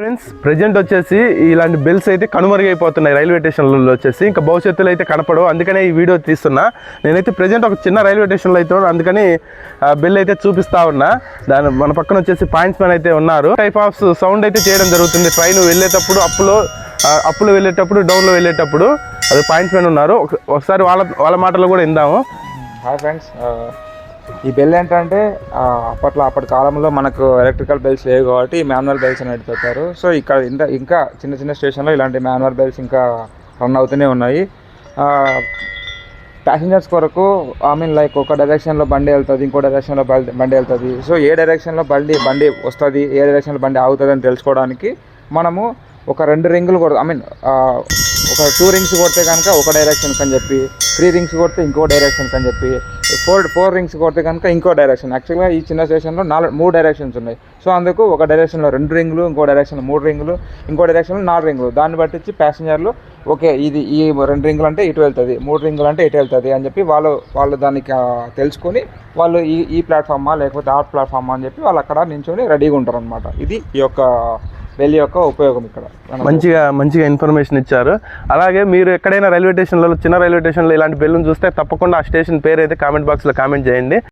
Friends present వచ్చేసి ఇలాంటి bells అయితే కనుమరుగైపోతున్నాయి రైల్వే స్టేషన్లలో వచ్చేసి. ఇంకా భవిష్యత్తులో అయితే కనపడవు. అందుకనే ఈ వీడియో తీస్తున్నా. నేనైతే ప్రజెంట్ ఒక చిన్న రైల్వే స్టేషన్లో అయితే అందుకని బిల్ బెల్ అయితే చూపిస్తా ఉన్నా. దాని మన పక్కన వచ్చేసి పాయింట్స్ మ్యాన్ అయితే ఉన్నారు. టైప్ ఆఫ్ సౌండ్ అయితే చేయడం జరుగుతుంది. ట్రైన్ వెళ్ళేటప్పుడు అప్పులో అప్పులో వెళ్ళేటప్పుడు డౌన్లో వెళ్ళేటప్పుడు అది పాయింట్స్ మ్యాన్ ఉన్నారు. ఒకసారి వాళ్ళ వాళ్ళ మాటలు కూడా ఇందాము హాయ్ ఫ్రెండ్స్ ఈ బెల్ ఏంటంటే అప్పట్లో అప్పటి కాలంలో మనకు ఎలక్ట్రికల్ బెల్స్ లేవు కాబట్టి మాన్యువల్ బెల్స్ అనేది పెట్టారు. సో ఇక్కడ ఇంత ఇంకా చిన్న చిన్న స్టేషన్లో ఇలాంటి మాన్యువల్ బెల్స్ ఇంకా రన్ అవుతూనే ఉన్నాయి. ప్యాసింజర్స్ కొరకు ఐ మీన్ లైక్ ఒక డైరెక్షన్లో బండి వెళ్తుంది ఇంకో డైరెక్షన్లో బండి బండి వెళ్తుంది. సో ఏ డైరెక్షన్లో బండి బండి వస్తుంది ఏ డైరెక్షన్లో బండి ఆగుతుంది అని తెలుసుకోవడానికి మనము ఒక రెండు రింగులు కొడ ఐ మీన్ ఒక టూ రింగ్స్ కొడితే కనుక ఒక డైరెక్షన్కి అని చెప్పి త్రీ రింగ్స్ కొడితే ఇంకో డైరెక్షన్ అని చెప్పి ఫోర్ ఫోర్ రింగ్స్ కొడితే కనుక ఇంకో డైరెక్షన్ యాక్చువల్గా ఈ చిన్న స్టేషన్లో నాలుగు మూడు డైరెక్షన్స్ ఉన్నాయి. సో అందుకు ఒక డైరెక్షన్లో రెండు రింగులు ఇంకో డైరెక్షన్లో మూడు రింగులు ఇంకో డైరెక్షన్లో నాలుగు రింగులు దాన్ని బట్టి ప్యాసింజర్లు ఓకే ఇది ఈ రెండు రింగులు అంటే ఇటు వెళ్తుంది మూడు రింగులు అంటే ఇటు వెళ్తుంది అని చెప్పి వాళ్ళు వాళ్ళు దానికి తెలుసుకొని వాళ్ళు ఈ ఈ ప్లాట్ఫామా లేకపోతే ఆ ప్లాట్ఫామా అని చెప్పి వాళ్ళు అక్కడ నించొని రెడీగా ఉంటారు అనమాట ఇది ఈ యొక్క వెళ్ళి యొక్క ఉపయోగం ఇక్కడ. మంచిగా మంచిగా ఇన్ఫర్మేషన్ ఇచ్చారు. అలాగే మీరు ఎక్కడైనా రైల్వే స్టేషన్లలో చిన్న రైల్వే స్టేషన్లో ఇలాంటి బెల్లును చూస్తే తప్పకుండా ఆ స్టేషన్ పేరు అయితే కామెంట్ బాక్స్లో కామెంట్ చేయండి.